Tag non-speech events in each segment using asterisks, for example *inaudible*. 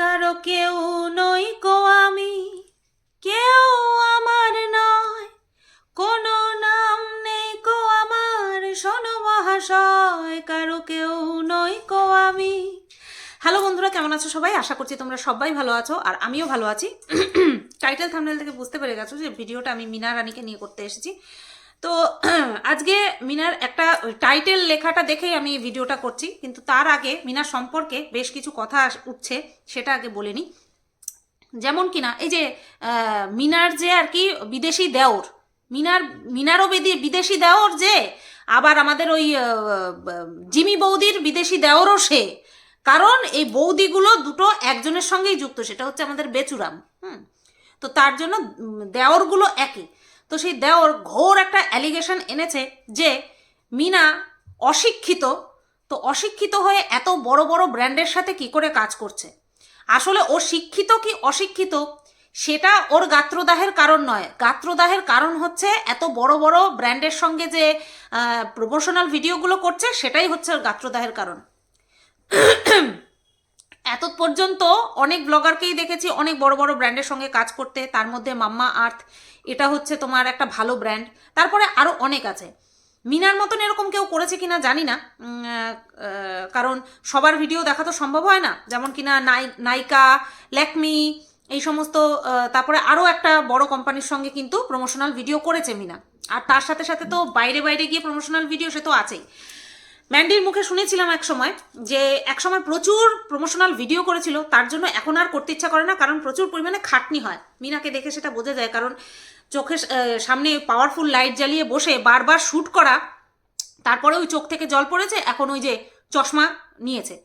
কারও কেউ নই কো আমি, কেউ আমার নয়। কোনো নাম নেই কো আমার, শোনো মহাশয়, কারও কেউ নই কো আমি। হ্যালো বন্ধুরা, কেমন আছো সবাই? আশা করছি তোমরা সবাই ভালো আছো, আর আমিও ভালো আছি। *clears throat* টাইটেল থামনেল থেকে বুঝতে পেরে গেছো যে ভিডিওটা আমি মিনা রানীকে নিয়ে করতে এসেছি। তো *clears throat* আজকে মিনার একটা টাইটেল লেখাটা দেখেই আমি ভিডিওটা করছি, কিন্তু তার আগে মিনার সম্পর্কে বেশ কিছু কথা উঠছে, সেটা আগে বলে নিই। যেমন কিনা, এই যে মিনার যে আর কি বিদেশি দেওর, মিনার, মিনারও বিদে- বিদেশি দেওর যে, আবার আমাদের ওই জিমি বৌদির বিদেশি দেওরও সে। কারণ এই বৌদিগুলো দুটো একজনের সঙ্গেই যুক্ত, সেটা হচ্ছে আমাদের বেচুরাম, হুম? তো তার জন্য দেওরগুলো একই। তো সেই দেওর ঘোর একটা অ্যালিগেশন এনেছে যে মিনা অশিক্ষিত, তো অশিক্ষিত হয়ে এত বড় বড় ব্র্যান্ডের সাথে কি করে কাজ করছে? আসলে ও শিক্ষিত কি অশিক্ষিত? সেটা ওর গাত্রদাহের কারণ নয়। গাত্রদাহের কারণ হচ্ছে এত বড় বড় ব্র্যান্ডের সঙ্গে যে প্রমোশনাল ভিডিওগুলো করছে, সেটাই হচ্ছে ওর গাত্রদাহের কারণ। এত পর্যন্ত অনেক ব্লগারকেই দেখেছি, অনেক বড় বড় ব্র্যান্ডের সঙ্গে কাজ করতে। তার মধ্যে মাম্মা আর্থ, এটা হচ্ছে তোমার একটা ভালো ব্র্যান্ড তারপরে আরও অনেক আছে। মিনার মতন এরকম কেউ করেছে কিনা জানি না। কারণ সবার ভিডিও দেখা তো সম্ভব হয় না। যেমন কিনা নাই নাইকা ল্যাকমি, এই সমস্ত তারপরে আরও একটা বড় কোম্পানির সঙ্গে কিন্তু প্রমোশনাল ভিডিও করেছে মিনা। আর তার সাথে সাথে তো বাইরে বাইরে গিয়ে প্রমোশনাল ভিডিও সে তো আছেই। ম্যান্ডির মুখে শুনেছিলাম এক সময় যে এক সময় প্রচুর প্রমোশনাল ভিডিও করেছিল, তার জন্য এখন আর করতে ইচ্ছা করে না, কারণ প্রচুর পরিমাণে খাটনি হয়। মিনাকে দেখে সেটা বোঝা যায়, কারণ চোখের সামনে পাওয়ারফুল লাইট জ্বালিয়ে বসে বারবার শ্যুট করা, তারপরে ওই চোখ থেকে জল পড়েছে, এখন ওই যে চশমা নিয়েছে।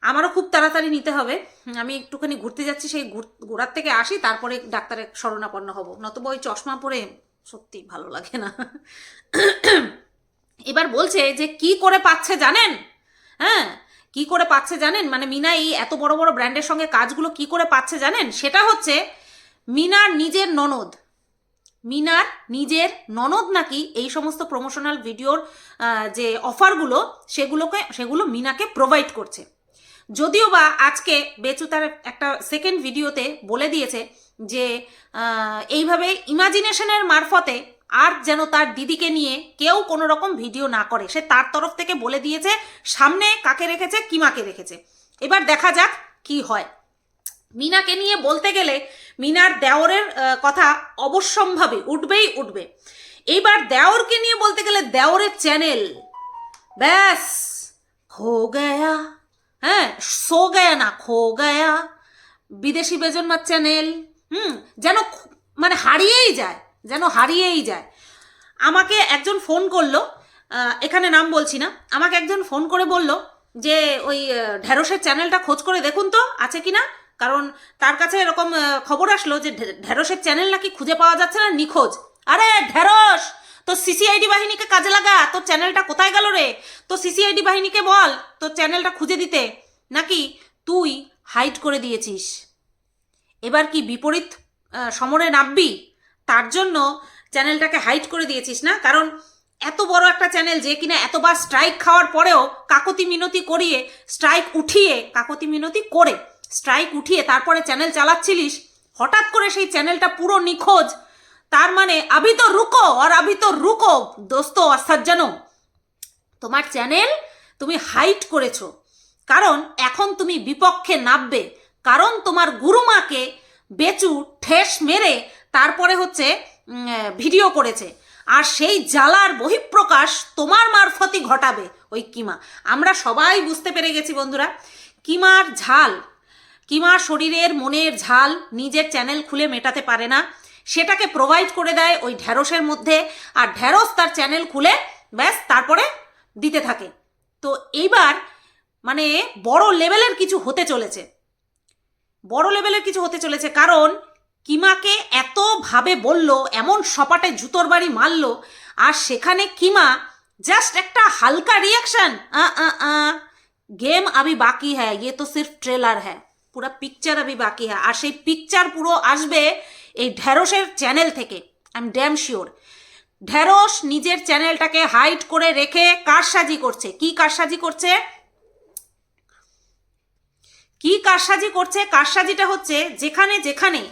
আমারও খুব তাড়াতাড়ি নিতে হবে। আমি একটুখানি ঘুরতে যাচ্ছি, সেই ঘুর- ঘোরার থেকে আসি, তারপরে ডাক্তারের শরণাপন্ন হব। নতুবা ওই চশমা পরে সত্যি ভালো লাগে না। এবার বলছে যে, কি করে পাচ্ছে জানেন? হ্যাঁ কি করে পাচ্ছে জানেন? মানে মিনা এই এত বড় বড় ব্র্যান্ডের সঙ্গে কাজগুলো কি করে পাচ্ছে জানেন? সেটা হচ্ছে মিনার নিজের ননদ। মিনার নিজের ননদ নাকি এই সমস্ত প্রমোশনাল ভিডিওর যে অফারগুলো সেগুলোকে, সেগুলো মিনাকে প্রোভাইড করছে। যদিও বা আজকে বেচু তার একটা সেকেন্ড ভিডিওতে বলে দিয়েছে যে এইভাবে ইমাজিনেশনের মারফতে আর যেন তার দিদিকে নিয়ে কেউ কোনো রকম ভিডিও না করে। সে তার তরফ থেকে বলে দিয়েছে, সামনে কাকে রেখেছে, কিমাকে রেখেছে। এবার দেখা যাক কি হয়। মিনাকে নিয়ে বলতে গেলে মিনার দেওরের কথা অবশ্যম্ভাবী, উঠবেই উঠবে। এইবার দেওরকে নিয়ে বলতে গেলে দেওরের চ্যানেল ব্যাস, খো গয়া। হ্যাঁ সো গয়া না, খো গয়া। বিদেশি বেজন্মার চ্যানেল হুম, যেন মানে হারিয়েই যায়। যেন হারিয়েই যায়। আমাকে একজন ফোন করল এখানে নাম বলছি না আমাকে একজন ফোন করে বলল যে ওই আহ, ঢেঁড়সের চ্যানেলটা খোঁজ করে দেখুন তো আছে কি না কারণ তার কাছে এরকম খবর আসলো যে ঢে- ঢেঁড়সের চ্যানেল নাকি খুঁজে পাওয়া যাচ্ছে না নিখোঁজ। আরে ঢেঁড়স! তো সিসিআইডি বাহিনীকে কাজে লাগা তোর চ্যানেলটা কোথায় গেল রে? তো সিসিআইডি বাহিনীকে বল তোর চ্যানেলটা খুঁজে দিতে। নাকি তুই হাইড করে দিয়েছিস? এবার কি বিপরীত সমরে নামবি? তার জন্য চ্যানেলটাকে হাইড করে দিয়েছিস না? কারণ এত বড় একটা চ্যানেল যে কিনা এতবার স্ট্রাইক খাওয়ার পরেও কাকতি মিনতি করিয়ে স্ট্রাইক উঠিয়ে, কাকতি মিনতি করে স্ট্রাইক উঠিয়ে তারপরে চ্যানেল চালাচ্ছিলিস, হঠাৎ করে সেই চ্যানেলটা পুরো নিখোঁজ। তার মানে আভি তো রুকো, আর আভি তো রুকো। দোস্ত আর সজ্জানো তোমার চ্যানেল তুমি হাইট করেছ। কারণ এখন তুমি বিপক্ষে নামবে। কারণ তোমার গুরুমাকে বেচু, ঠেস মেরে তারপরে হচ্ছে ভিডিও করেছে। আর সেই জ্বালার বহিঃপ্রকাশ তোমার মারফতই ঘটাবে, ওই কিমা। আমরা সবাই বুঝতে পেরে গেছি বন্ধুরা, কিমার ঝাল, কিমা শরীরের মনের ঝাল নিজের চ্যানেল খুলে মেটাতে পারে না। সেটাকে প্রোভাইড করে দেয় ওই ঢ্যাঁড়সের মধ্যে, আর ঢ্যাঁড়স তার চ্যানেল খুলে ব্যাস তারপরে দিতে থাকে। তো এইবার মানে বড় লেভেলের কিছু হতে চলেছে। বড় লেভেলের কিছু হতে চলেছে কারণ কিমাকে এতভাবে বলল, এমন সপাটে জুতোর বাড়ি মারল, আর সেখানে কিমা জাস্ট একটা হালকা রিয়াকশন গেম আবি বাকি হ্যাঁ ইয়ে তো সির্ফ ট্রেলার হ্যাঁ পুরো পিকচার আবি বাকি হ্যাঁ আর সেই পিকচার পুরো আসবে এই ঢ্যাঁড়সের চ্যানেল থেকে আই এম ড্যাম শিওর ঢ্যাঁড়স নিজের চ্যানেলটাকে হাইড করে রেখে কারসাজি করছে। কি কারসাজি করছে? কি কারসাজি করছে? কারসাজিটা হচ্ছে যেখানে যেখানে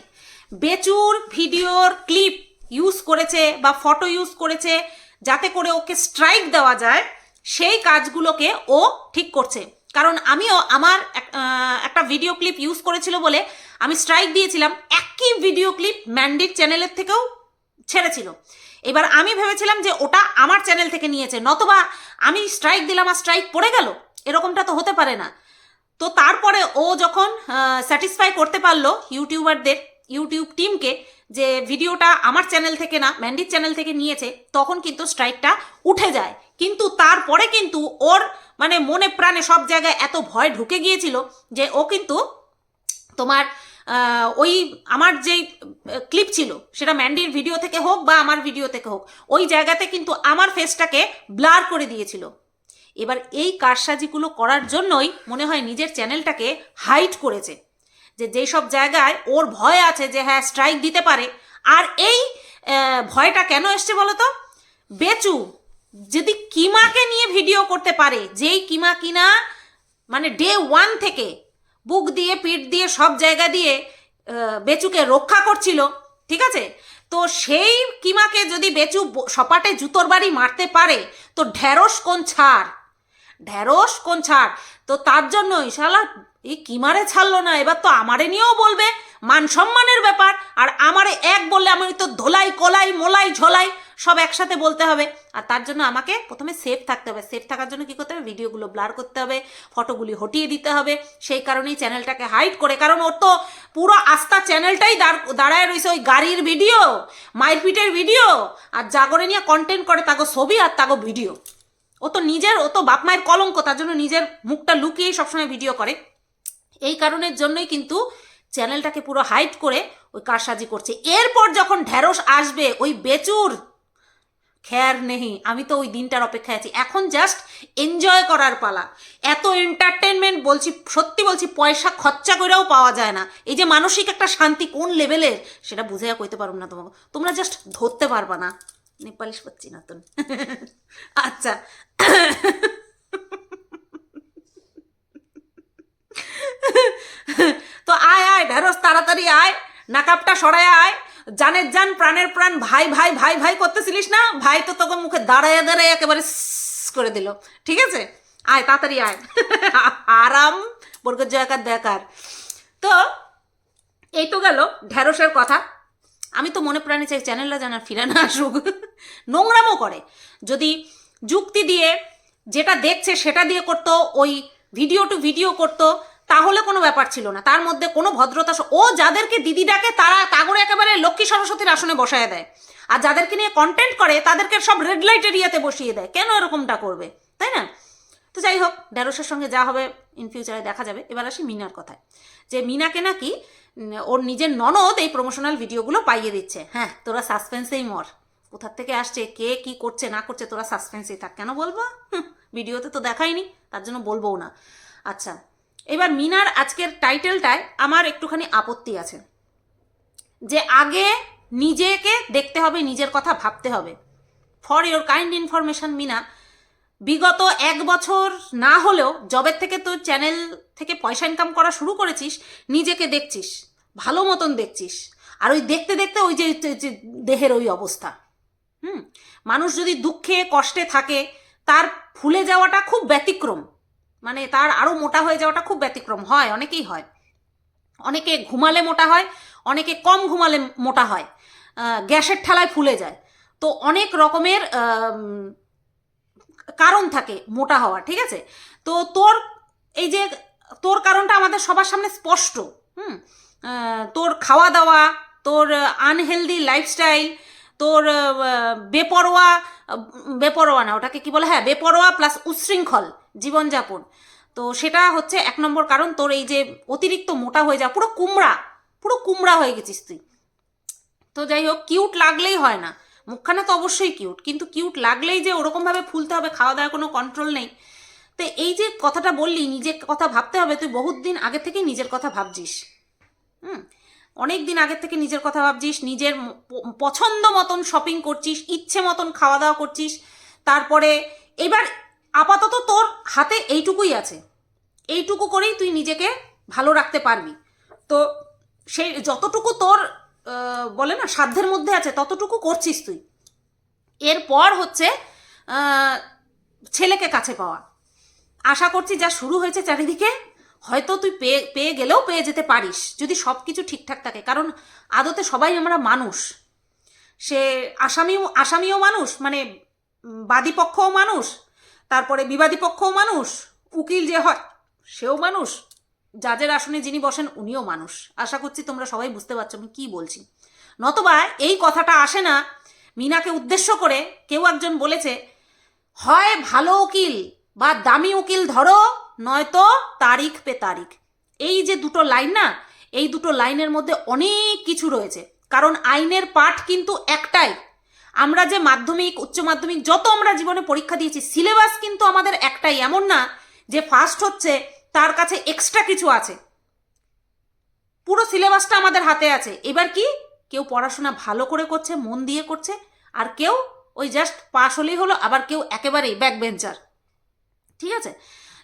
বেচুর ভিডিওর ক্লিপ ইউজ করেছে বা ফটো ইউজ করেছে যাতে করে ওকে স্ট্রাইক দেওয়া যায়, সেই কাজগুলোকে ও ঠিক করছে। কারণ আমিও আমার এক- একটা ভিডিও ক্লিপ ইউজ করেছিল বলে আমি স্ট্রাইক দিয়েছিলাম, একই ভিডিও ক্লিপ ম্যান্ডির চ্যানেলের থেকেও ছেড়েছিল। এবার আমি ভেবেছিলাম যে ওটা আমার চ্যানেল থেকে নিয়েছে, নতবা আমি স্ট্রাইক দিলাম আর স্ট্রাইক পড়ে গেল, এরকমটা তো হতে পারে না। তো তারপরে ও যখন স্যাটিসফাই করতে পারল ইউটিউবারদের ইউটিউব টিমকে যে ভিডিওটা আমার চ্যানেল থেকে না ম্যান্ডির চ্যানেল থেকে নিয়েছে, তখন কিন্তু স্ট্রাইকটা উঠে যায়। কিন্তু তারপরে কিন্তু ওর মানে মনে প্রাণে সব জায়গায় এত ভয় ঢুকে গিয়েছিল যে ও কিন্তু তোমার ওই আমার যেই ক্লিপ ছিল, সেটা ম্যান্ডির ভিডিও থেকে হোক বা আমার ভিডিও থেকে হোক, ওই জায়গাতে কিন্তু আমার ফেসটাকে ব্লার করে দিয়েছিল। এবার এই কারসাজিগুলো করার জন্যই মনে হয় নিজের চ্যানেলটাকে হাইট করেছে। যে যেই সব জায়গায় ওর ভয় আছে যে হ্যাঁ স্ট্রাইক দিতে পারে। আর এই ভয়টা কেন এসছে বলো তো বেচু, যদি কিমাকে নিয়ে ভিডিও করতে পারে, যেই কিমা কিনা মানে ডে ওয়ান থেকে বুক দিয়ে, পিঠ দিয়ে, সব জায়গা দিয়ে বেচুকে রক্ষা করছিল, ঠিক আছে? তো সেই কিমাকে যদি বেচু সপাটে জুতোর বাড়ি মারতে পারে, তো ঢেঁড়স কোন ছাড়? ঢেঁড়স কোন ছাড়? তো তার জন্যই শালা এই কিমারে ছাড়লো না? এবার তো আমারে নিয়েও বলবে। মান সম্মানের ব্যাপার। আর আমারে এক বললে আমি তো ধোলাই, কলাই, মোলাই, ঝোলাই সব একসাথে বলতে হবে। আর তার জন্য আমাকে প্রথমে সেফ থাকতে হবে। সেফ থাকার জন্য কি করতে হবে? ভিডিওগুলো ব্লার করতে হবে। ফটোগুলি হটিয়ে দিতে হবে। সেই কারণেই চ্যানেলটাকে হাইড করে। কারণ ওর তো পুরো আস্থা চ্যানেলটাই দাঁড়, দাঁড়ায় রয়েছে ওই গাড়ির ভিডিও মারপিটের ভিডিও আর জাগরে নিয়ে কন্টেন্ট করে তাগো ছবি আর তাগো ভিডিও ও তো নিজের, ও তো বাপ মায়ের কলঙ্ক। তার জন্য নিজের মুখটা লুকিয়েই সবসময় ভিডিও করে। এই কারণের জন্যই কিন্তু চ্যানেলটাকে পুরো হাইট করে ওই কারসাজি করছে। এরপর যখন ঢ্যাঁড়স আসবে, ওই বেচুর, খ্যার নেই আমি তো ওই দিনটার অপেক্ষায় আছি। এখন জাস্ট এনজয় করার পালা। এত এন্টারটেনমেন্ট বলছি, সত্যি বলছি, পয়সা খরচা করেও পাওয়া যায় না। এই যে মানসিক একটা শান্তি কোন লেভেলের সেটা বুঝাইয়া কইতে পারব না তোমাকে। তোমরা জাস্ট ধরতে পারবা না। নেপালিশ পাচ্ছি না তো। *laughs* আচ্ছা। তো আয় আয়, ঢেঁড়স, তাড়াতাড়ি আয়, নাকাপটা সরায় আয়। জানের জান, প্রাণের প্রাণ, ভাই ভাই ভাই ভাই করতেছিলিস না? ভাই তো তোকে মুখে দাঁড়ায় দাঁড়ায় একেবারে করে দিল। ঠিক আছে? আয়, তাড়াতাড়ি আয়। *laughs* আরাম বর্গের জয়কার, দেখার। তো এই তো গেল ঢ্যাঁড়সের কথা। আমি তো মনে প্রাণে চাই চ্যানেলটা যেন আর ফিরে না আসুক। *laughs* নোংরামও করে। যদি যুক্তি দিয়ে যেটা দেখছে সেটা দিয়ে করতো, ওই ভিডিও টু ভিডিও করতো তাহলে কোনো ব্যাপার ছিল না। তার মধ্যে কোনো ভদ্রতা ও যাদেরকে দিদি ডাকে, তারা তাগরে একেবারে লক্ষ্মী সরস্বতীর আসনে বসায় দেয়। আর যাদেরকে নিয়ে কন্টেন্ট করে, তাদেরকে সব রেড লাইট এরিয়াতে বসিয়ে দেয়। কেন এরকমটা করবে? তাই না? তো যাই হোক ঢ্যাঁড়সের সঙ্গে যা হবে ইন ফিউচারে দেখা যাবে। এবার আসি মিনার কথায়। যে মিনাকে নাকি ওর নিজের ননদ এই প্রমোশনাল ভিডিওগুলো পাইয়ে দিচ্ছে। হ্যাঁ তোরা সাসপেন্সেই মর। কোথার থেকে আসছে? কে কি করছে, না করছে, তোরা সাসপেন্সেই থাক। কেন বলব? ভিডিওতে তো দেখাইনি, তার জন্য বলবোও না। আচ্ছা এবার মিনার আজকের টাইটেলটায় আমার একটুখানি আপত্তি আছে। যে আগে নিজেকে দেখতে হবে, নিজের কথা ভাবতে হবে। For your kind information Mina, বিগত এক বছর না হলেও জবের থেকে তো চ্যানেল থেকে পয়সা ইনকাম করা শুরু করেছিস, নিজেকে দেখছিস, ভালো মতন দেখছিস। আর ওই দেখতে দেখতে ওই যে দেহের ওই অবস্থা। হুম? মানুষ যদি দুঃখে, কষ্টে থাকে, তার ফুলে যাওয়াটা খুব ব্যতিক্রম। মানে তার আরও মোটা হয়ে যাওয়াটা খুব ব্যতিক্রম হয়, অনেকেই হয়। অনেকে ঘুমালে মোটা হয়, অনেকে কম ঘুমালে মোটা হয় গ্যাসের ঠেলায় ফুলে যায়। তো অনেক রকমের কারণ থাকে মোটা হওয়া, ঠিক আছে? তো তোর, এই যে তোর কারণটা আমাদের সবার সামনে স্পষ্ট, হুম? তোর খাওয়া দাওয়া তোর আনহেলদি লাইফস্টাইল, তোর বেপরোয়া বেপরোয়া না, ওটাকে কি বলে? হ্যাঁ বেপরোয়া প্লাস উচ্ছৃঙ্খল জীবনযাপন। তো সেটা হচ্ছে এক নম্বর কারণ, তোর এই যে অতিরিক্ত মোটা হয়ে যাওয়া, পুরো কুমড়া পুরো কুমড়া হয়ে গেছিস তুই। তো যাই হোক কিউট লাগলেই হয় না। মুখখানা তো অবশ্যই কিউট কিন্তু কিউট লাগলেই যে ওরকমভাবে ফুলতে হবে, খাওয়া দাওয়ার কোনো কন্ট্রোল নেই। তো এই যে কথাটা বললি, নিজের কথা ভাবতে হবে, তুই বহুত দিন আগে থেকেই নিজের কথা ভাবছিস। হুম? অনেক দিন আগের থেকে নিজের কথা ভাবছিস, নিজের পছন্দ মতন শপিং করছিস, ইচ্ছে মতন খাওয়া দাওয়া করছিস, তারপরে এবার আপাতত তোর হাতে এইটুকুই আছে। এইটুকু করেই তুই নিজেকে ভালো রাখতে পারবি। তো সেই যতটুকু তোর বলে না, সাধ্যের মধ্যে আছে, ততটুকু করছিস তুই। এরপর হচ্ছে ছেলেকে কাছে পাওয়া। আশা করছি যা শুরু হয়েছে চারিদিকে হয়তো তুই পেয়ে পেয়ে গেলেও পেয়ে যেতে পারিস, যদি সব কিছু ঠিকঠাক থাকে। কারণ আদতে সবাই আমরা মানুষ। সে আসামিও আসামিও মানুষ মানে বাদী পক্ষও মানুষ, তারপরে বিবাদী পক্ষও মানুষ, উকিল যে হয়, সেও মানুষ, জাজের আসনে যিনি বসেন উনিও মানুষ। আশা করছি তোমরা সবাই বুঝতে পারছ আমি কি বলছি। নতবা এই কথাটা আসে না, মিনাকে উদ্দেশ্য করে কেউ একজন বলেছে, হয় ভালো উকিল বা দামি উকিল ধরো নয়তো তারিখ পে তারিখ। এই যে দুটো লাইন না, এই দুটো লাইনের মধ্যে অনেক কিছু রয়েছে। কারণ আইনের পাঠ কিন্তু একটাই। আমরা যে মাধ্যমিক, উচ্চ মাধ্যমিক যত আমরা জীবনে পরীক্ষা দিয়েছি, সিলেবাস কিন্তু আমাদের একটাই। এমন না যে ফার্স্ট হচ্ছে, তার কাছে এক্সট্রা কিছু আছে। পুরো সিলেবাসটা আমাদের হাতে আছে। এবার কি? কেউ পড়াশোনা ভালো করে করছে, মন দিয়ে করছে, আর কেউ ওই জাস্ট পাশ হলেই হলো, আবার কেউ একেবারেই ব্যাক বেঞ্চার ঠিক আছে?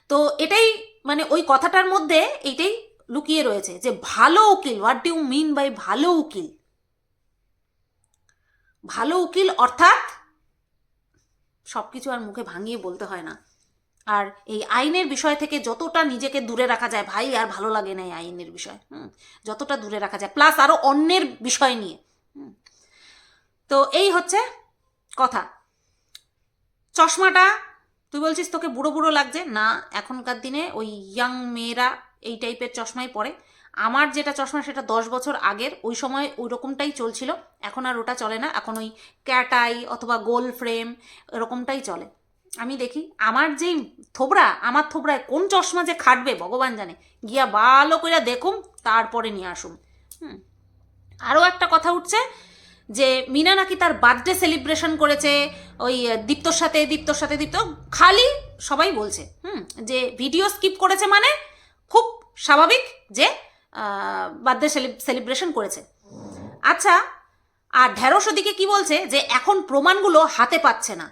তো এটাই মানে ওই কথাটার মধ্যে এইটাই লুকিয়ে রয়েছে যে ভালো উকিল হোয়াট ডু মিন বাই ভালো উকিল? ভালো উকিল অর্থাৎ সবকিছু আর মুখে ভাঙিয়ে বলতে হয় না। আর এই আইনের বিষয় থেকে যতটা নিজেকে দূরে রাখা যায়, ভাই আর ভালো লাগে না এই আইনের বিষয়, হুম, যতটা দূরে রাখা যায় প্লাস আরও অন্যের বিষয় নিয়ে। তো এই হচ্ছে কথা। চশমাটা তুই বলছিস তোকে বুড়ো বুড়ো লাগছে? না, এখনকার দিনে ওই ইয়াং মেয়েরা এই টাইপের চশমাই পরে। আমার যেটা চশমা সেটা দশ বছর আগের, ওই সময় ওই রকমটাই চলছিল। এখন আর ওটা চলে না। এখন ওই ক্যাটাই অথবা গোল ফ্রেম এরকমটাই চলে। আমি দেখি, আমার যেই থোবরা, আমার থোবরায় কোন চশমা যে খাটবে, ভগবান জানে। গিয়া ভালো করে দেখুম, তারপরে নিয়ে আসুন হুম। আরও একটা কথা উঠছে যে মিনা নাকি তার বার্থডে সেলিব্রেশন করেছে, ওই দীপ্তর সাথে দীপ্তর সাথে, দীপ্ত, খালি সবাই বলছে, হুম, যে ভিডিও স্কিপ করেছে মানে খুব স্বাভাবিক যে বার্থডে সেলিব্রেশন করেছে। আচ্ছা আর ঢেঁড়স ওদিকে কি বলছে? যে এখন প্রমাণগুলো হাতে পাচ্ছে না।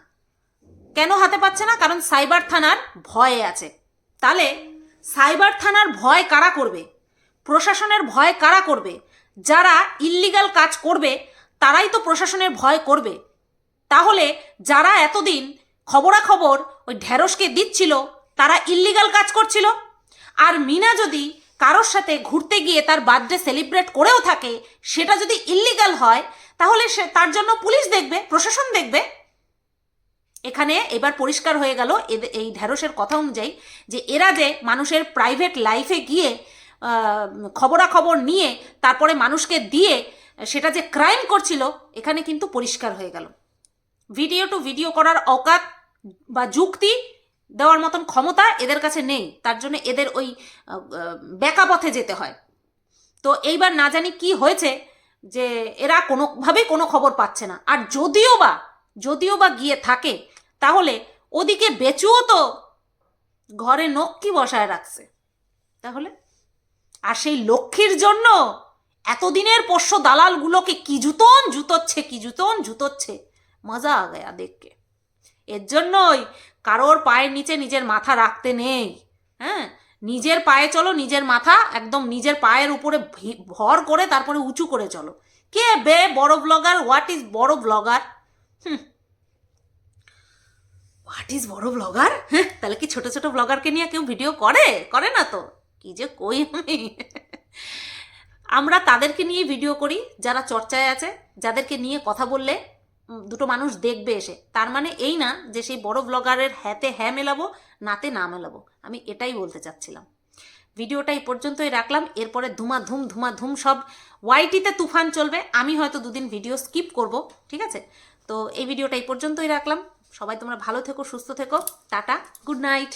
কেন হাতে পাচ্ছে না? কারণ সাইবার থানার ভয়ে আছে। তাহলে সাইবার থানার ভয় কারা করবে? প্রশাসনের ভয় কারা করবে? যারা ইল্লিগাল কাজ করবে তারাই তো প্রশাসনের ভয় করবে। তাহলে যারা এতদিন খবরাখবর ওই ঢেঁড়সকে দিচ্ছিল, তারা ইল্লিগাল কাজ করছিল? আর মিনা যদি কারোর সাথে ঘুরতে গিয়ে তার বার্থডে সেলিব্রেট করেও থাকে, সেটা যদি ইল্লিগাল হয়, তাহলে সে তার জন্য পুলিশ দেখবে, প্রশাসন দেখবে। এখানে এবার পরিষ্কার হয়ে গেল এই ঢেঁড়সের কথা অনুযায়ী যে এরা যে মানুষের প্রাইভেট লাইফে গিয়ে খবরাখবর নিয়ে তারপরে মানুষকে দিয়ে সেটা যে ক্রাইম করছিল, এখানে কিন্তু পরিষ্কার হয়ে গেল। ভিডিও টু ভিডিও করার অকাত বা যুক্তি দেওয়ার মতন ক্ষমতা এদের কাছে নেই। তার জন্য এদের ওই বেকা পথে যেতে হয়। তো এইবার না জানি কি হয়েছে যে এরা কোনোভাবেই কোনো খবর পাচ্ছে না। আর যদিও বা যদিও বা গিয়ে থাকে, তাহলে ওদিকে বেচুও তো ঘরে নক্কি বসায় রাখছে। তাহলে? আর সেই লক্ষ্মীর জন্য এতদিনের পোষ্য দালালগুলোকে কি জুতন? জুতোচ্ছে কি জুতন? জুতোচ্ছে। মজা আ গয়া দেখকে। এর জন্যই কারোর পায়ের নিচে নিজের মাথা রাখতে নেই। হ্যাঁ? নিজের পায়ে চলো, নিজের মাথা একদম নিজের পায়ের উপরে ভর করে তারপরে উঁচু করে চলো। কে বে বড় ব্লগার হোয়াট ইজ বড় ব্লগার হোয়াট ইজ বড় ব্লগার হ্যাঁ? তাহলে কি ছোট ছোট ব্লগারকে নিয়ে কেউ ভিডিও করে? করে না তো? কি যে কই আমি? আমরা তাদেরকে নিয়ে ভিডিও করি, যারা চর্চায় আছে, যাদেরকে নিয়ে কথা বললে দুটো মানুষ দেখবে এসে। তার মানে এই না যে সেই বড় ব্লগারের হ্যাতে হ্যাঁ মেলাবো, নাতে না মেলাবো। আমি এটাই বলতে চাচ্ছিলাম। ভিডিওটা এই পর্যন্তই রাখলাম। এরপরে ধুমাধুম ধুমাধুম সব ওয়াইটিতে তুফান চলবে। আমি হয়তো দুদিন ভিডিও স্কিপ করব, ঠিক আছে? তো এই ভিডিওটা এই পর্যন্তই রাখলাম। সবাই তোমরা ভালো থেকো, সুস্থ থেকো। Tata good night